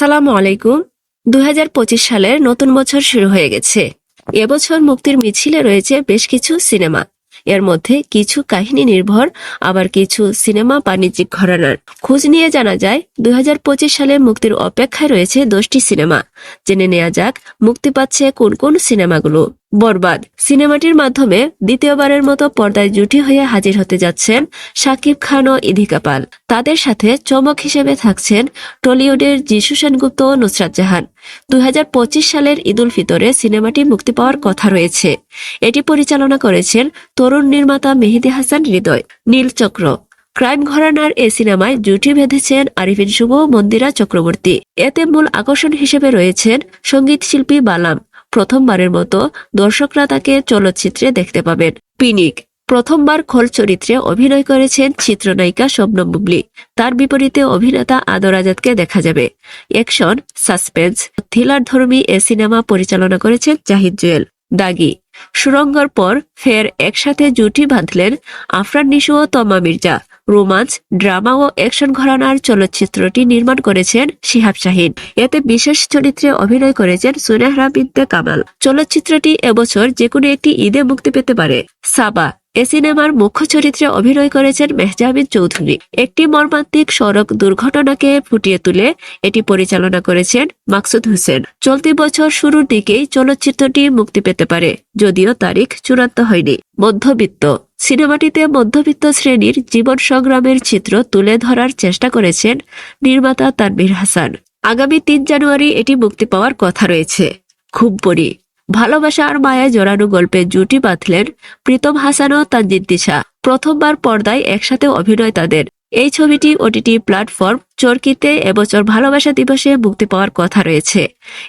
আসসালামু আলাইকুম। দুই সালের নতুন বছর শুরু হয়ে গেছে। এবছর মুক্তির মিছিলে রয়েছে বেশ কিছু সিনেমা। এর মধ্যে কিছু কাহিনী নির্ভর, আবার কিছু সিনেমা বাণিজ্যিক ঘরানার। খোঁজ নিয়ে জানা যায়, দুই হাজার পঁচিশ সালে মুক্তির অপেক্ষায় রয়েছে দশটি সিনেমা। জেনে নেওয়া যাক, মুক্তি পাচ্ছে কোন কোন সিনেমাগুলো। বরবাদ। সিনেমাটির মাধ্যমে দ্বিতীয়বারের মতো পর্দায় জুটি হয়ে হাজির হতে যাচ্ছেন শাকিব খান ও ইধিকা পাল তাদের সাথে চমক হিসেবে থাকছেন টলিউডের যিশু সেনগুপ্ত ও নুসরাত জাহান। দুই সালের ঈদুল ফিতরে সিনেমাটি মুক্তি পাওয়ার কথা রয়েছে। এটি পরিচালনা করেছেন তরুণ নির্মাতা মেহেদি হাসান হৃদয়। নীলচক্র ক্রাইম ঘরানার এ সিনেমায় জুটি বেঁধেছেন আরিফিন শুভ মন্দিরা চক্রবর্তী। এতে মূল আকর্ষণ হিসেবে রয়েছেন সংগীত শিল্পী বালাম। প্রথমবারের মতো দর্শকরা তাকে চলচ্চিত্রে দেখতে পাবেন। পিনিক, প্রথমবার খোল চরিত্রে অভিনয় করেছেন চিত্রনায়িকা শবনম বুবলি। তার বিপরীতে অভিনেতা আদর আজাদকে দেখা যাবে। অ্যাকশন, সাসপেন্স, থ্রিলার ধর্মী এ সিনেমা পরিচালনা করেছেন জাহিদ জুয়েল। দাগি, সুরঙ্গর পর ফের একসাথে জুটি বাঁধলেন আফরান নিশু ও তমা মির্জা। রোমান্স, ড্রামা ও অ্যাকশন ঘরানার চলচ্চিত্রটি নির্মাণ করেছেন শিহাব শাহিন। এতে বিশেষ চরিত্রে অভিনয় করেছেন সুনেহরা বিদ্যা কামাল। চলচ্চিত্রটি এবছর যেকোনো একটি ঈদে মুক্তি পেতে পারে। সাবা এ সিনেমার মুখ্য চরিত্রে অভিনয় করেছেন মেহজাবিন চৌধুরী। একটি মর্মান্তিক সড়ক দুর্ঘটনাকে ফুটিয়ে তুলে এটি পরিচালনা করেছেন মাকসুদ হোসেন। চলতি বছর শুরুর দিকেই চলচ্চিত্রটি মুক্তি পেতে পারে, যদিও তারিখ চূড়ান্ত হয়নি। মধ্যবিত্ত। সিনেমাটিতে মধ্যবিত্ত শ্রেণির জীবন সংগ্রামের চিত্র তুলে ধরার চেষ্টা করেছেন নির্মাতা তানভীর হাসান। আগামী তিন জানুয়ারি এটি মুক্তি পাওয়ার কথা রয়েছে। খুব বড়ি। ভালোবাসা আর মায়ায় জড়ানো গল্পে জুটি বাঁধলেন প্রীতম হাসান ও তানজিদ দিশা প্রথমবার পর্দায় একসাথে অভিনয় তাদের। এই ছবিটি ওটিটি প্ল্যাটফর্ম চরকিতে এবছর ভালোবাসা দিবসে মুক্তি পাওয়ার কথা রয়েছে।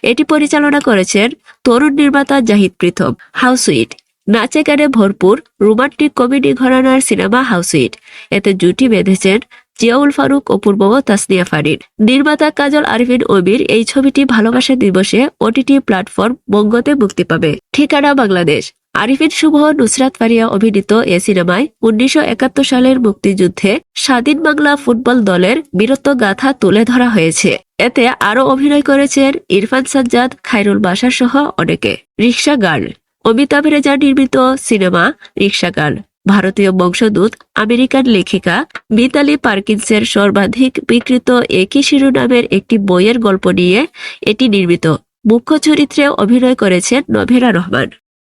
এটি পরিচালনা করেছেন তরুণ নির্মাতা জাহিদ প্রীতম। হাউসুইট নাচে গানে ভরপুর রোমান্টিক কমেডি ঘরানার সিনেমা হাউসুইট এতে জুটি বেঁধেছেন জিয়াউল ফারুক অপূর্ব তাসনিয়া ফারিন নির্মাতা কাজল আরিফিন ওবির এই ছবিটি ভালোবাসা দিবসে ওটিটি প্ল্যাটফর্ম বঙ্গতে মুক্তি পাবে। ঠিকানা বাংলাদেশ। আরিফিন শুভ নুসরাত ফারিয়া অভিনীত এ সিনেমায় উনিশশো একাত্তর সালের মুক্তিযুদ্ধে স্বাধীন বাংলা ফুটবল দলের বীরত্ব গাথা তুলে ধরা হয়েছে। এতে আরও অভিনয় করেছেন ইরফান সাজ্জাদ খাইরুল বাসার সহ অনেকে। রিক্সা গার্ল। অমিতাভ রেজা নির্মিত সিনেমা রিক্সা গার্ল। ভারতীয় বংশদূত আমেরিকান লেখিকা মিতালি পার্কিন্সের সর্বাধিক বিকৃত একই শিরোনামের একটি বইয়ের গল্প নিয়ে এটি নির্মিত। মুখ্য চরিত্রে অভিনয় করেছেন নভেরা রহমান।